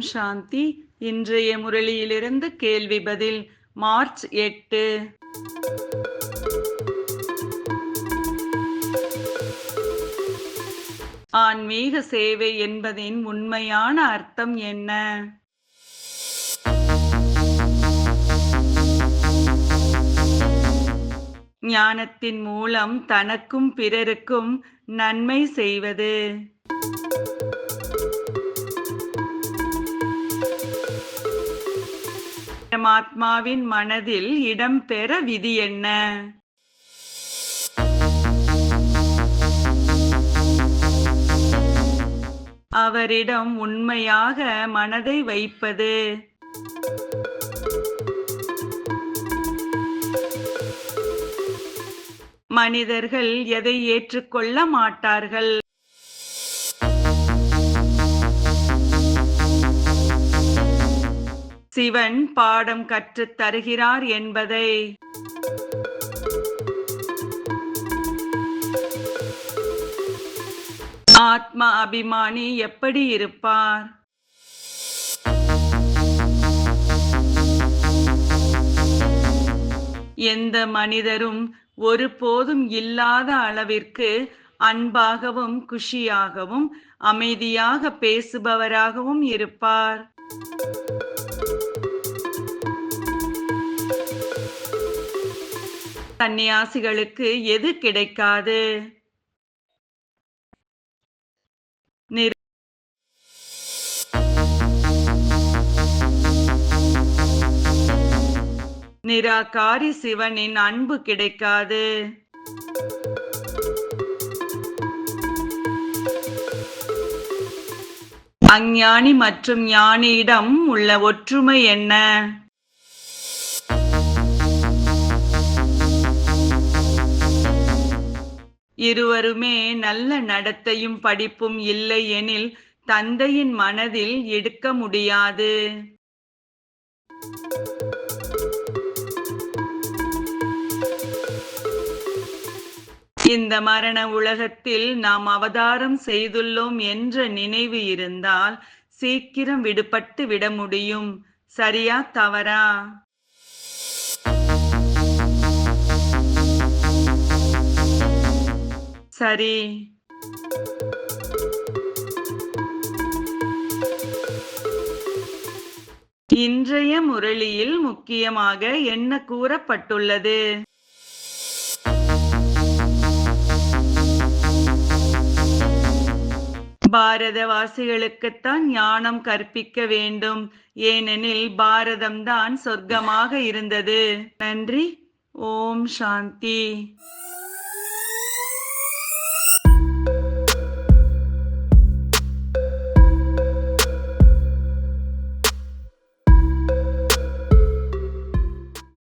சாந்தி. இன்றைய முரளியிலிருந்து கேள்வி பதில் மார்ச் எட்டு. ஆன்மீக சேவை என்பதின் உண்மையான அர்த்தம் என்ன? ஞானத்தின் மூலம் தனக்கும் பிறருக்கும் நன்மை செய்வது. பரமாத்மாவின் மனதில் இடம்பெற விதி என்ன? அவரிடம் உண்மையாக மனதை வைப்பது. மனிதர்கள் எதை ஏற்றுக்கொள்ள மாட்டார்கள்? சிவன் பாடம் கற்றுத் தருகிறார் என்பதை. ஆத்ம அபிமானி எப்படி இருப்பார்? எந்த மனிதரும் ஒருபோதும் இல்லாத அளவிற்கு அன்பாகவும் குஷியாகவும் அமைதியாக பேசுபவராகவும் இருப்பார். சந்நியாசிகளுக்கு எது கிடைக்காது? நிராகாரி சிவனின் அன்பு கிடைக்காது. அஞ்ஞானி மற்றும் ஞானியிடம் உள்ள ஒற்றுமை என்ன? இருவருமே நல்ல நடத்தையும் படிப்பும் இல்லை எனில் தந்தையின் மனதில் எடுக்க முடியாது. இந்த மரண உலகத்தில் நாம் அவதாரம் செய்துள்ளோம் என்ற நினைவு இருந்தால் சீக்கிரம் விடுபட்டு விட முடியும். சரியா தவறா? சரி. இன்றைய முரளியில் முக்கியமாக என்ன கூறப்பட்டுள்ளது? பாரதவாசிகளுக்குத்தான் ஞானம் கற்பிக்க வேண்டும். ஏனெனில் பாரதம்தான் சொர்க்கமாக இருந்தது. நன்றி. ஓம் சாந்தி.